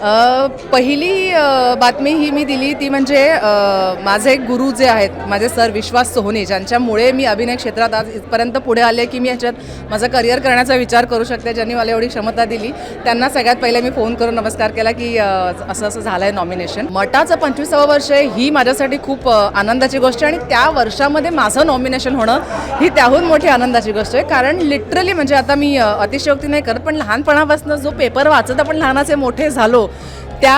पहिली बातमी ही मी दिली ती म्हणजे माझे एक गुरु जे आहेत माझे सर विश्वास सोहनी ज्यांच्यामुळे मी अभिनय क्षेत्रात आज इथपर्यंत पुढे आले की मी ह्याच्यात माझं करिअर करण्याचा विचार करू शकते ज्यांनी मला एवढी क्षमता दिली. त्यांना सगळ्यात पहिले मी फोन करून नमस्कार केला की असं असं झालं आहे नॉमिनेशन मठाचं पंचवीसावं वर्ष आहे ही माझ्यासाठी खूप आनंदाची गोष्ट आहे आणि त्या वर्षामध्ये माझं नॉमिनेशन होणं ही त्याहून मोठी आनंदाची गोष्ट आहे. कारण लिटरली म्हणजे आता मी अतिशयोक्ती नाही करत पण लहानपणापासून जो पेपर वाचत आपण लहानाचे मोठे झालो त्या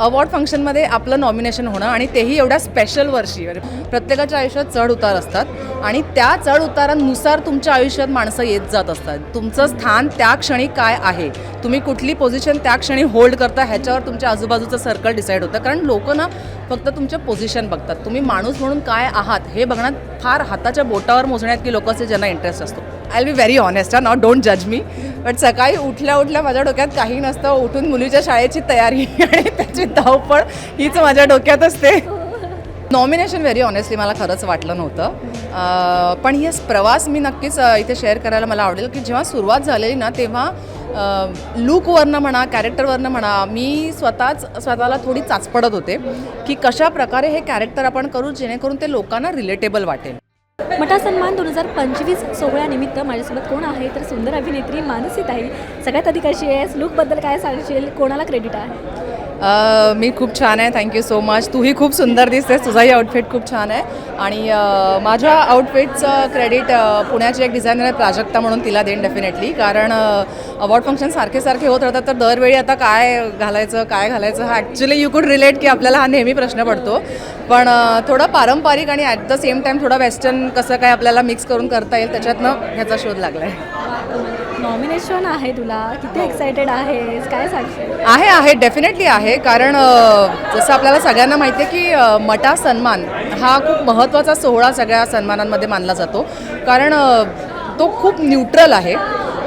अवॉर्ड फंक्शनमध्ये आपलं नॉमिनेशन होणं आणि तेही एवढ्या स्पेशल वर्षी. म्हणजे प्रत्येकाच्या आयुष्यात चढ उतार असतात आणि त्या चढ उतारांनुसार तुमच्या आयुष्यात माणसं येत जात असतात. तुमचं स्थान त्या क्षणी काय आहे? तुम्ही कुठली पोझिशन त्या क्षणी होल्ड करता ह्याच्यावर तुमच्या आजूबाजूचं सर्कल डिसाईड होतं. कारण लोक ना फक्त तुमच्या पोझिशन बघतात. तुम्ही माणूस म्हणून काय आहात हे बघण्यात फार हाताच्या बोटावर मोजण्यात की लोकांचे ज्यांना इंटरेस्ट असतो. I be very honest not don't जज मी बट सकाळी उठल्या उठल्या माझ्या डोक्यात काही नसतं. उठून मुलीच्या शाळेची तयारी आणि त्याची धावपळ हीच माझ्या डोक्यात असते. नॉमिनेशन व्हेरी ऑनेस्टली मला खरंच वाटलं नव्हतं. पण येस प्रवास मी नक्कीच इथे शेअर करायला मला आवडेल की जेव्हा सुरुवात झालेली ना तेव्हा लूकवरनं म्हणा कॅरेक्टरवरनं म्हणा मी स्वतःच स्वतःला थोडी चाचपडत होते की कशा प्रकारे हे कॅरेक्टर आपण करू जेणेकरून ते लोकांना रिलेटेबल वाटेल. मटा सन्मान दोन हजार पंचवीस सोहळ्यानिमित्त माझ्यासोबत कोण आहे? तर सुंदर अभिनेत्री मानसी ताई. सगळ्यात आधी कशी आहेस लुकबद्दल काय सांगशील? कोणाला क्रेडिट आहे? मी खूप छान आहे. थँक्यू सो मच तूही खूप सुंदर दिसतेस. तुझाही आउटफिट खूप छान आहे. आणि माझ्या आउटफिटचं क्रेडिट पुण्याची एक डिझायनर आहे प्राजक्ता म्हणून तिला देईन डेफिनेटली कारण अवॉर्ड फंक्शन सारखे सारखे होत राहतात. तर दरवेळी आता काय घालायचं काय घालायचं हा ॲक्च्युली यू कुड रिलेट की आपल्याला हा नेहमी प्रश्न पडतो. पण थोडं पारंपरिक आणि ॲट द सेम टाईम थोडं वेस्टर्न कसं काय आपल्याला मिक्स करून करता येईल त्याच्यातनं ह्याचा शोध लागला आहे नॉमिनेशन आहे तुला. किती एक्सायटेड आहेस? काय सांगशील? आहे आहे. डेफिनेटली आहे. कारण जसं आपल्याला सगळ्यांना माहिती आहे की मटा सन्मान हा खूप महत्त्वाचा सोहळा सगळ्या सन्मानांमध्ये मानला जातो. कारण तो खूप न्यूट्रल आहे.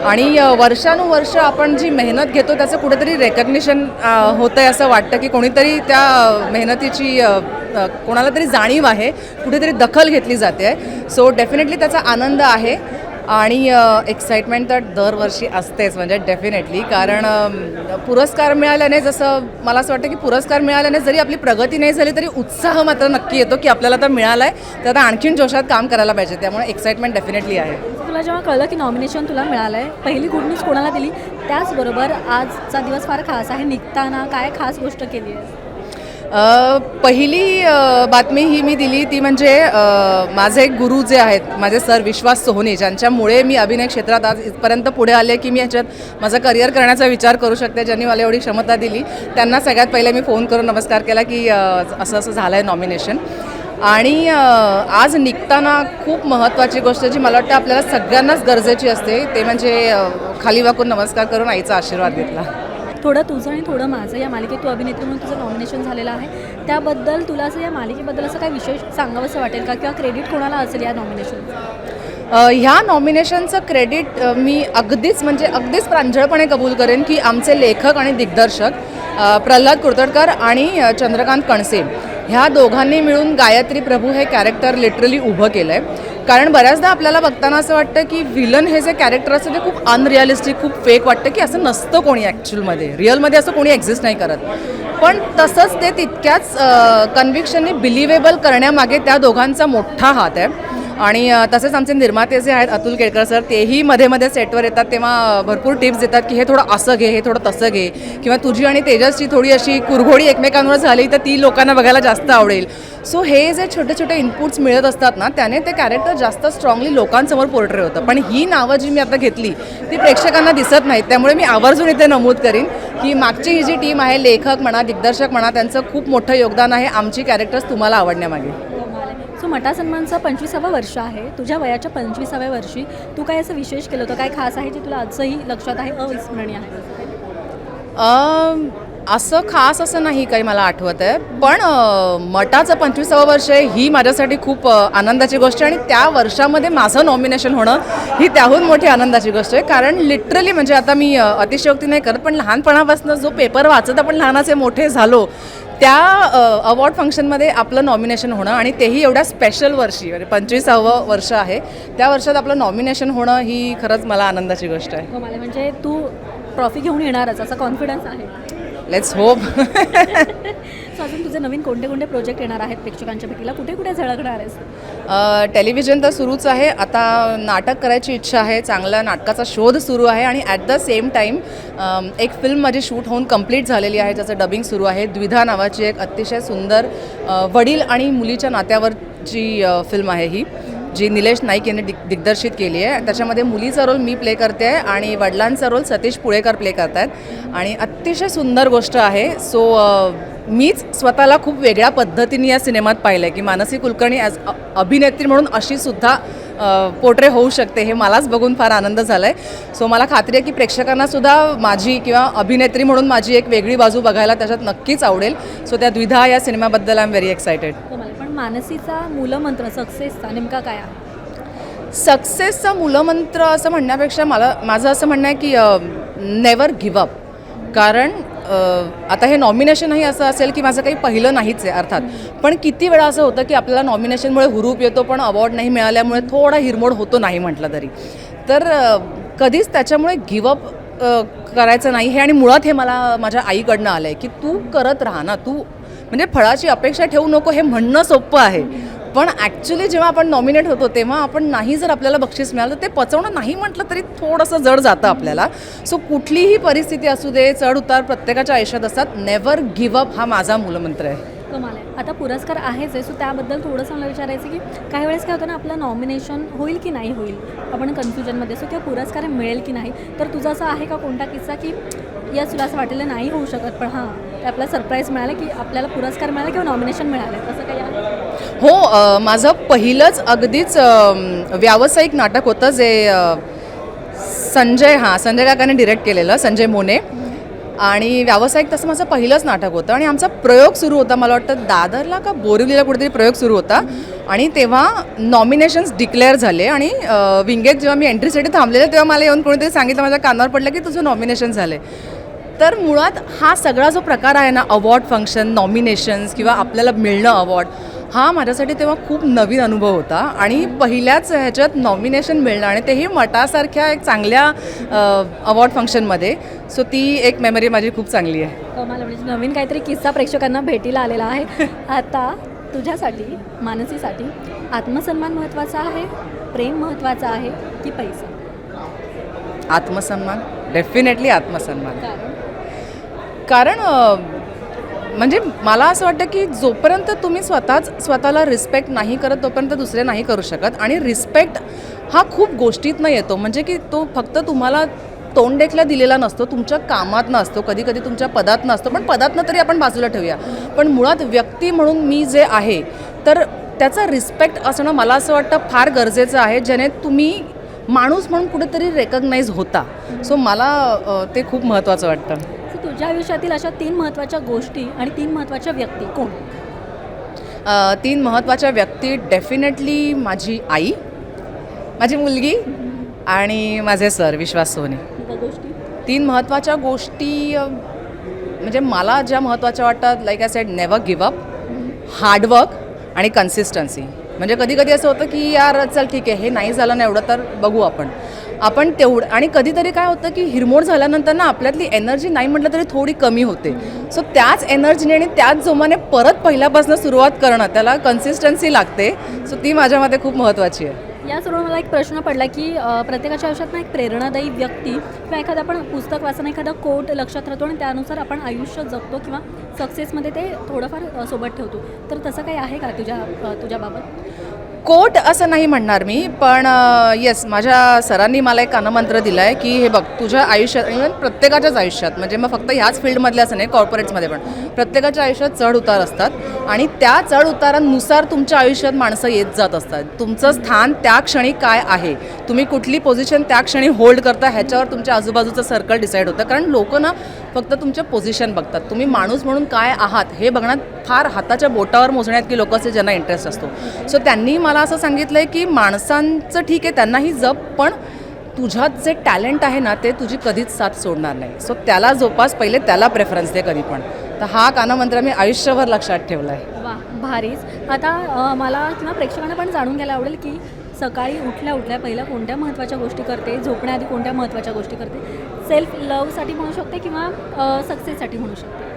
आणि वर्षानुवर्ष आपण जी मेहनत घेतो त्याचं कुठेतरी रेकग्निशन होतं आहे असं वाटतं की कोणीतरी त्या मेहनतीची कोणाला तरी जाणीव आहे कुठेतरी दखल घेतली जाते. आहे सो डेफिनेटली त्याचा आनंद आहे आणि एक्साइटमेंट तर दरवर्षी असतेच म्हणजे डेफिनेटली कारण पुरस्कार मिळाल्याने जसं मला असं वाटतं की पुरस्कार मिळाल्याने जरी आपली प्रगती नाही झाली तरी उत्साह मात्र नक्की येतो की आपल्याला तर मिळाला आहे तर आता आणखीन जोशात काम करायला पाहिजे. त्यामुळे एक्साइटमेंट डेफिनेटली आहे. तुला जेव्हा कळलं की नॉमिनेशन तुला मिळालं आहे पहिली गुड न्यूज कोणाला दिली? त्याचबरोबर आजचा दिवस फार खास आहे. निघताना काय खास गोष्ट केली आहे? पहिली बातमी ही मी दिली ती म्हणजे माझे एक गुरु जे आहेत माझे सर विश्वास सोहनी ज्यांच्यामुळे मी अभिनय क्षेत्रात आज इथपर्यंत पुढे आले की मी ह्याच्यात माझं करिअर करण्याचा विचार करू शकते ज्यांनी मला एवढी क्षमता दिली. त्यांना सगळ्यात पहिले मी फोन करून नमस्कार केला की असं असं झालं आहे नॉमिनेशन आणि आज निघताना खूप महत्त्वाची गोष्ट जी मला वाटतं आपल्याला सगळ्यांनाच गरजेची असते ते म्हणजे खाली वाकून नमस्कार करून आईचा आशीर्वाद घेतला. थोडं तुझं आणि थोडं माझं या मालिकेत तू अभिनेत्री म्हणून तुझं नॉमिनेशन झालेलं आहे. त्याबद्दल तुला असं या मालिकेबद्दल असं काही विशेष सांगावंसं वाटेल का? किंवा क्रेडिट कोणाला असेल या नॉमिनेशन ह्या नॉमिनेशनचं क्रेडिट मी अगदीच म्हणजे अगदीच प्रांजळपणे कबूल करेन की आमचे लेखक आणि दिग्दर्शक प्रल्हाद कुर्तडकर आणि चंद्रकांत कणसे. ह्या दोघांनी मिळून गायत्री प्रभू हे कॅरेक्टर लिटरली उभं केलं आहे कारण बऱ्याचदा आपल्याला बघताना असं वाटतं की विलन हे जे कॅरेक्टर असतं ते खूप अनरिअलिस्टिक खूप फेक वाटतं की असं नसतं कोणी ॲक्च्युअलमध्ये रिअलमध्ये असं कोणी एक्झिस्ट नाही करत. पण तसंच ते तितक्याच कन्व्हिक्शनने बिलिवेबल करण्यामागे त्या दोघांचा मोठा हात आहे. आणि तसेच आमचे निर्माते जे आहेत अतुल केळकर सर तेही मध्ये मध्ये सेटवर येतात. तेव्हा भरपूर टिप्स देतात की हे थोडं असं घे हे थोडं तसं घे. किंवा तुझी आणि तेजसची थोडी अशी कुरघोडी एकमेकांवर झाली तर ती लोकांना बघायला जास्त आवडेल. सो हे जे छोटे छोटे इनपुट्स मिळत असतात ना त्याने ते कॅरेक्टर जास्त स्ट्रॉंगली लोकांसमोर पोर्ट्रे होतं. पण ही नावं जी मी आता घेतली ती प्रेक्षकांना दिसत नाहीत. त्यामुळे मी आवर्जून इथे नमूद करीन की मागची ही जी टीम आहे लेखक म्हणा दिग्दर्शक म्हणा त्यांचं खूप मोठं योगदान आहे. आमची कॅरेक्टर्स तुम्हाला आवडण्यामागे. सो मटा सन्मानचं पंचवीसावं वर्ष आहे. तुझ्या वयाच्या पंचवीसाव्या वर्षी तू काय असं विशेष केलं होतं? काय खास आहे जे तुला आजही लक्षात आहे अविस्मरणीय आहे? असं खास असं नाही काही मला आठवत आहे. पण मठाचं मटाचं पंचवीसावं वर्ष आहे ही माझ्यासाठी खूप आनंदाची गोष्ट आहे आणि त्या वर्षामध्ये माझं नॉमिनेशन होणं ही त्याहून मोठी आनंदाची गोष्ट आहे. कारण लिटरली म्हणजे आता मी अतिशयोक्ती नाही करत पण लहानपणापासून जो पेपर वाचत आपण लहानाचे मोठे झालो त्या अवॉर्ड फंक्शनमध्ये आपलं नॉमिनेशन होणं आणि तेही एवढ्या स्पेशल वर्षी म्हणजे पंचवीसावं वर्ष आहे. त्या वर्षात आपलं नॉमिनेशन होणं ही खरंच मला आनंदाची गोष्ट आहे. हो, मला म्हणजे तू ट्रॉफी घेऊन येणारच असा कॉन्फिडन्स आहे. लेट्स होप सो अजून तुझे नवीन कोणते कोणते प्रोजेक्ट येणार आहेत प्रेक्षकांच्या भेटीला? कुठे कुठे झळकणार आहेस? टेलिव्हिजन तर सुरूच आहे. आता नाटक करायची इच्छा आहे. चांगला नाटकाचा शोध सुरू आहे आणि ॲट द सेम टाईम एक फिल्म माझी शूट होऊन कंप्लीट झालेली आहे ज्याचं डबिंग सुरू आहे. द्विधा नावाची एक अतिशय सुंदर वडील आणि मुलीच्या नात्यावरची फिल्म आहे ही. जी निलेश नाईक यांनी दिग दिग्दर्शित केली आहे. त्याच्यामध्ये मुलीचा रोल मी प्ले करते आहे आणि वडिलांचा रोल सतीश पुळेकर प्ले करत आहेत आणि अतिशय सुंदर गोष्ट आहे. सो मीच स्वतःला खूप वेगळ्या पद्धतीने या सिनेमात पाहिलं आहे की मानसी कुलकर्णी ॲज अभिनेत्री म्हणून अशी सुद्धा पोर्ट्रे होऊ शकते हे मलाच बघून फार आनंद झाला आहे सो मला खात्री आहे की प्रेक्षकांना सुद्धा माझी किंवा अभिनेत्री म्हणून माझी एक वेगळी बाजू बघायला त्याच्यात नक्कीच आवडेल. सो त्या द्विधा या सिनेमाबद्दल आय एम व्हेरी एक्सायटेड पण मानसीचा मूलमंत्र सक्सेसचा नेमका काय आहे? सक्सेसचा मूलमंत्र असं म्हणण्यापेक्षा मला माझं असं म्हणणं आहे की नेवर गिव्ह अप कारण आता हे नॉमिनेशनही असं असेल की माझं काही पहिलं नाहीच आहे अर्थात. पण किती वेळा असं होतं की आपल्याला नॉमिनेशनमुळे हुरूप येतो पण अवॉर्ड नाही मिळाल्यामुळे थोडा हिरमोड होतो नाही म्हटलं तरी. तर कधीच त्याच्यामुळे गिवअप करायचं नाही हे आणि मुळात हे मला माझ्या आईकडनं आलं आहे की तू करत राहा ना तू म्हणजे फळाची अपेक्षा ठेवू नको हे म्हणणं सोपं आहे. पण ॲक्च्युली जेव्हा आपण नॉमिनेट होतो तेव्हा आपण नाही जर आपल्याला बक्षीस मिळालं तर ते पचवणं नाही म्हटलं तरी थोडंसं जड जातं आपल्याला. सो कुठलीही परिस्थिती असू दे चढ उतार प्रत्येकाच्या आयुष्यात असतात. नेवर गिव्ह अप हा माझा मूलमंत्र आहे. कमाल आहे. आता पुरस्कार आहेच आहे सो त्याबद्दल थोडंसं मला विचारायचं की काही वेळेस काय होतं ना आपलं नॉमिनेशन होईल की नाही होईल आपण कन्फ्युजनमध्ये सो किंवा पुरस्कार मिळेल की नाही? तर तुझं असं आहे का कोणता किस्सा की या तुला असं वाटलेलं नाही होऊ शकत पण हां ते आपला सरप्राईज मिळाला की आपल्याला पुरस्कार मिळाला किंवा नॉमिनेशन मिळालं. तसं काही हो माझं पहिलंच अगदीच व्यावसायिक नाटक होतं जे संजय हां संजय काकाने डिरेक्ट केलेलं संजय मोने. आणि व्यावसायिक तसं माझं पहिलंच नाटक होतं. आणि आमचा प्रयोग सुरू होता मला वाटतं दादरला का बोरिवलीला कुठेतरी प्रयोग सुरू होता. आणि तेव्हा नॉमिनेशन्स डिक्लेअर झाले आणि विंगेत जेव्हा मी एंट्रीसाठी थांबलेले तेव्हा मला येऊन कोणीतरी सांगितलं माझ्या कानावर पडलं की तुझं नॉमिनेशन झालं तर मुळात हा सगळा जो प्रकार आहे ना अवॉर्ड फंक्शन नॉमिनेशन्स किंवा आपल्याला मिळणं अवॉर्ड हा माझ्यासाठी तेव्हा खूप नवीन अनुभव होता. आणि पहिल्याच ह्याच्यात नॉमिनेशन मिळणं आणि तेही मटासारख्या एक चांगल्या अवॉर्ड फंक्शनमध्ये सो ती एक मेमरी माझी खूप चांगली आहे. आहे. म्हणजे नवीन काहीतरी किस्सा प्रेक्षकांना भेटीला आलेला आहे. आता तुझ्यासाठी मानसीसाठी आत्मसन्मान महत्त्वाचा आहे प्रेम महत्त्वाचं आहे की पैसा? आत्मसन्मान? डेफिनेटली आत्मसन्मान. कारण म्हणजे मला असं वाटतं की जोपर्यंत तुम्ही स्वतःच स्वतःला रिस्पेक्ट नाही करत तोपर्यंत दुसरे नाही करू शकत. आणि रिस्पेक्ट हा खूप गोष्टीतनं येतो. म्हणजे की तो फक्त तुम्हाला तोंड देखला दिलेला नसतो तुमच्या कामात नसतो कधी कधी तुमच्या पदात नसतो. पण पदातनं तरी आपण बाजूला ठेवूया. पण मुळात व्यक्ती म्हणून मी जे आहे तर त्याचा रिस्पेक्ट असणं मला असं वाटतं फार गरजेचं आहे ज्याने तुम्ही माणूस म्हणून कुठेतरी रेकग्नाईज होता. सो मला ते खूप महत्त्वाचं वाटतं. तुझ्या आयुष्यातील अशा तीन महत्त्वाच्या गोष्टी आणि तीन महत्त्वाच्या व्यक्ती कोण? तीन महत्त्वाच्या व्यक्ती डेफिनेटली माझी आई माझी मुलगी आणि माझे सर विश्वास सोनी. तीन महत्त्वाच्या गोष्टी म्हणजे मला ज्या महत्त्वाच्या वाटतात like I said never give up hard work आणि कन्सिस्टन्सी म्हणजे कधी कधी असं होतं की यार चल ठीक आहे हे नाही झालं ना एवढं तर बघू आपण. आपण तेवढं आणि कधीतरी काय होतं की हिरमोड झाल्यानंतर ना आपल्यातली एनर्जी नाही म्हटलं तरी थोडी कमी होते. सो त्याच एनर्जीने आणि त्याच जोमाने परत पहिल्यापासून सुरुवात करणं त्याला कन्सिस्टन्सी लागते. सो ती माझ्यामध्ये खूप महत्त्वाची आहे. याचबरोबर मला एक प्रश्न पडला की प्रत्येकाच्या आयुष्यात ना एक प्रेरणादायी व्यक्ती किंवा एखादं आपण पुस्तक वाचणं एखादा कोट लक्षात राहतो आणि त्यानुसार आपण आयुष्य जगतो किंवा सक्सेसमध्ये ते थोडंफार सोबत ठेवतो. तर तसं काही आहे का तुझ्या तुझ्याबाबत? कोट असं नाही म्हणणार मी पण येस माझ्या सरांनी मला एक कानमंत्र दिलं आहे की हे बघ तुझ्या आयुष्यात इव्हन प्रत्येकाच्याच आयुष्यात म्हणजे मग फक्त ह्याच फील्डमधले असं नाही कॉर्पोरेट्समध्ये पण प्रत्येकाच्या आयुष्यात चढ उतार असतात आणि त्या चढ उतारांनुसार तुमच्या आयुष्यात माणसं येत जात असतात. तुमचं स्थान त्या क्षणी काय आहे? तुम्ही कुठली पोझिशन त्या क्षणी होल्ड करता ह्याच्यावर तुमच्या आजूबाजूचं सर्कल डिसाईड होतं. कारण लोक ना फक्त तुमच्या पोझिशन बघतात. तुम्ही माणूस म्हणून काय आहात हे बघण्यात फार हाताच्या बोटावर मोजण्यात की लोक असे ज्यांना इंटरेस्ट असतो. सो त्यांनी मला असं सांगितलं आहे की माणसांचं ठीक आहे त्यांनाही जप पण तुझ्यात जे टॅलेंट आहे ना ते तुझी कधीच साथ सोडणार नाही. सो त्याला जोपास पहिले त्याला प्रेफरन्स दे कधी पण. तर हा कानामंत्र मी आयुष्यभर लक्षात ठेवला आहे वा भारीच. आता मला किंवा प्रेक्षकांना पण जाणून घ्यायला आवडेल की सकाळी उठल्या उठल्या पहिल्या कोणत्या महत्त्वाच्या गोष्टी करते? झोपण्याआधी कोणत्या महत्त्वाच्या गोष्टी करते? सेल्फ लवसाठी म्हणू शकते किंवा सक्सेससाठी म्हणू शकते?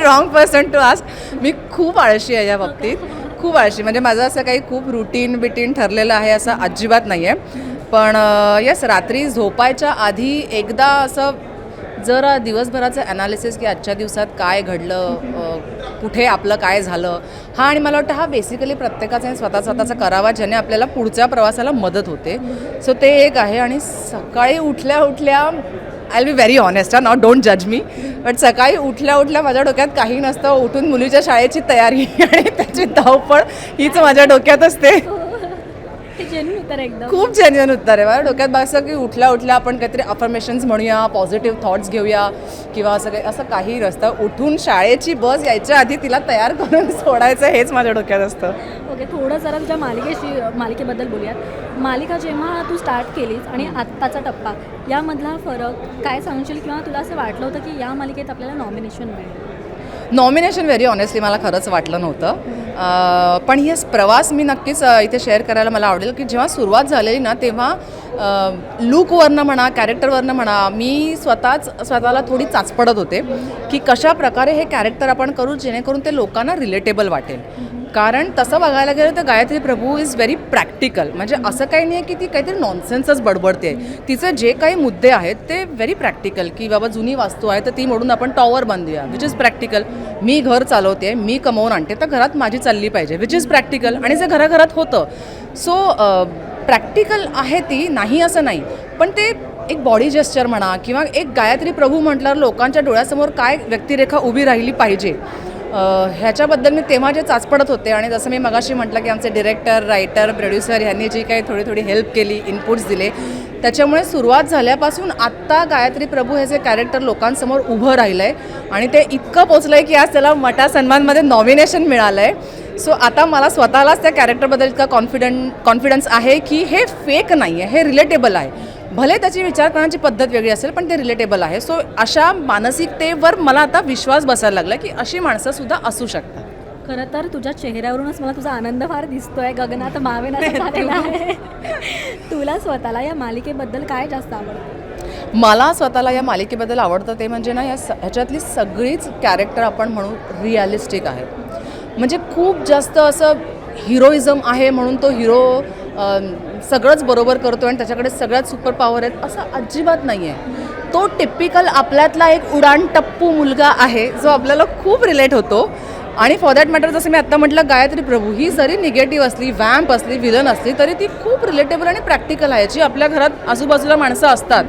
रॉंग पर्सन टू आस्क मी खूप आळशी आहे या बाबतीत. खूप आळशी. म्हणजे माझं असं काही खूप रुटीन बिटीन ठरलेलं आहे असं अजिबात नाही आहे पण येस रात्री झोपायच्या आधी एकदा असं जर दिवसभराचं ॲनालिसिस की आजच्या दिवसात काय घडलं कुठे आपलं काय झालं हा आणि मला वाटतं हा बेसिकली प्रत्येकाचा स्वतः स्वतःचा करावा ज्याने आपल्याला पुढच्या प्रवासाला मदत होते. सो ते एक आहे आणि सकाळी उठल्या उठल्या आय बी व्हेरी ऑनेस्ट हा नॉट डोंट जज मी बट सकाळी उठल्या उठल्या माझ्या डोक्यात काही नसतं. उठून मुलीच्या शाळेची तयारी आणि त्याची धावपळ हीच माझ्या डोक्यात असते. जेन्युन उत्तर आहे एकदम. खूप जेन्युअन उत्तर आहे. माझ्या डोक्यात असं की उठल्या उठल्या आपण काहीतरी अफर्मेशन्स म्हणूया पॉझिटिव्ह थॉट्स घेऊया किंवा असं काही असं काही नसतं उठून शाळेची बस यायच्या आधी तिला तयार करून सोडायचं हेच माझ्या डोक्यात असतं. ओके थोडं जरा तुझ्या मालिकेशी मालिकेबद्दल बोलूयात. मालिका जेव्हा तू स्टार्ट केलीस आणि आत्ताचा टप्पा यामधला फरक काय सांगशील? किंवा तुला असं वाटलं होतं की या मालिकेत आपल्याला नॉमिनेशन मिळेल? नॉमिनेशन व्हेरी ऑनेस्टली मला खरंच वाटलं नव्हतं. पण हे प्रवास मी नक्कीच इथे शेअर करायला मला आवडेल की जेव्हा सुरुवात झालेली ना तेव्हा लुकवरनं म्हणा कॅरेक्टरवरनं म्हणा मी स्वतःच स्वतःला थोडी चाचपडत होते की कशा प्रकारे हे कॅरेक्टर आपण करू जेणेकरून ते लोकांना रिलेटेबल वाटेल. कारण तसं बघायला गेलं तर Gayatri Prabhu is very practical म्हणजे असं काही नाही आहे की ती काहीतरी नॉनसेन्सच बडबडते. तिचे जे काही मुद्दे आहेत ते व्हेरी प्रॅक्टिकल की बाबा जुनी वास्तू आहे तर ती म्हणून आपण टॉवर बांधूया विच इज प्रॅक्टिकल मी घर चालवते मी कमवून आणते तर घरात माझी चालली पाहिजे विच इज प्रॅक्टिकल आणि जे घराघरात होतं सो प्रॅक्टिकल आहे ती नाही असं नाही. पण ते एक बॉडी जेस्चर म्हणा किंवा एक गायत्री प्रभू म्हटल्यावर लोकांच्या डोळ्यासमोर काय व्यक्तिरेखा उभी राहिली पाहिजे ह्याच्याबद्दल मी तेव्हा जे चाचपडत होते आणि जसं मी मगाशी म्हटलं की आमचे डिरेक्टर रायटर प्रोड्युसर ह्यांनी जी काही थोडी थोडी हेल्प केली इनपुट्स दिले त्याच्यामुळे सुरुवात झाल्यापासून आत्ता गायत्री प्रभू हे जे कॅरेक्टर लोकांसमोर उभं राहिलं आहे आणि ते इतकं पोचलं आहे की आज त्याला मटा सन्मानमध्ये नॉमिनेशन मिळालं आहे सो आता मला स्वतःलाच त्या कॅरेक्टरबद्दल इतका कॉन्फिडंट कॉन्फिडन्स आहे की हे फेक नाही आहे हे रिलेटेबल आहे. भले त्याची विचार करण्याची पद्धत वेगळी असेल पण ते रिलेटेबल आहे. सो अशा मानसिकतेवर मला आता विश्वास बसायला लागला की अशी माणसं सुद्धा असू शकतात. खरं तर तुझ्या चेहऱ्यावरूनच मला तुझा आनंद फार दिसतोय गगनात झालेला आहे. तुला स्वतःला या मालिकेबद्दल काय जास्त आवडतं? मला स्वतःला या मालिकेबद्दल आवडतं ते म्हणजे ना या ह्याच्यातली सगळीच कॅरेक्टर आपण म्हणू रिअलिस्टिक आहेत म्हणजे खूप जास्त असं हिरोइझम आहे म्हणून तो हिरो सगळंच बरोबर करतो आणि त्याच्याकडे सगळ्यात सुपर पॉवर आहेत असं अजिबात नाही आहे तो टिपिकल आपल्यातला एक उडाण टप्पू मुलगा आहे जो आपल्याला खूप रिलेट होतो. आणि फॉर दॅट मॅटर जसं मी आत्ता म्हटलं गायत्री प्रभू ही जरी निगेटिव्ह असली वॅम्प असली विलन असली तरी ती खूप रिलेटेबल आणि प्रॅक्टिकल आहे जी आपल्या घरात आजूबाजूला माणसं असतात.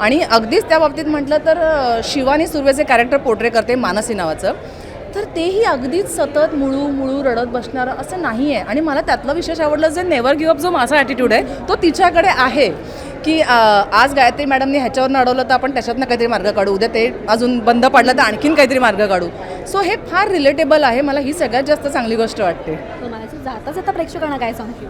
आणि अगदीच त्या बाबतीत म्हटलं तर शिवानी सुर्वेचे कॅरेक्टर पोर्ट्रे करते मानसी नावाचं तर तेही अगदीच सतत मुळू मुळू रडत बसणारं असं नाही आहे आणि मला त्यातलं विशेष आवडलं जे नेवर गिव्ह अप जो माझा ॲटिट्यूड आहे तो तिच्याकडे आहे. की आज गायत्री मॅडमने ह्याच्यावरनं अडवलं तर आपण त्याच्यातनं काहीतरी मार्ग काढू. उद्या ते अजून बंद पडलं तर आणखीन काहीतरी मार्ग काढू. सो हे फार रिलेटेबल आहे. मला ही सगळ्यात जास्त चांगली गोष्ट वाटते. जाता जाता प्रेक्षकांना काय सांगू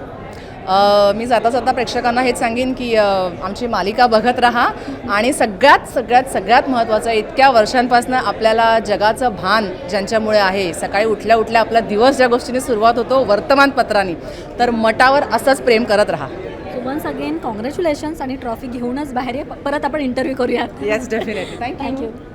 मी जाता जाता प्रेक्षकांना हेच सांगेन की आमची मालिका बघत राहा आणि सगळ्यात सगळ्यात सगळ्यात महत्त्वाचं इतक्या वर्षांपासून आपल्याला जगाचं भान ज्यांच्यामुळे आहे सकाळी उठल्या उठल्या आपला दिवस ज्या गोष्टीने सुरुवात होतो वर्तमानपत्रांनी. तर मटावर असंच प्रेम करत राहा. वन्स अगेन कॉंग्रॅच्युलेशन्स आणि ट्रॉफी घेऊनच बाहेर ये. परत आपण इंटरव्ह्यू करूयात. Yes definitely thank you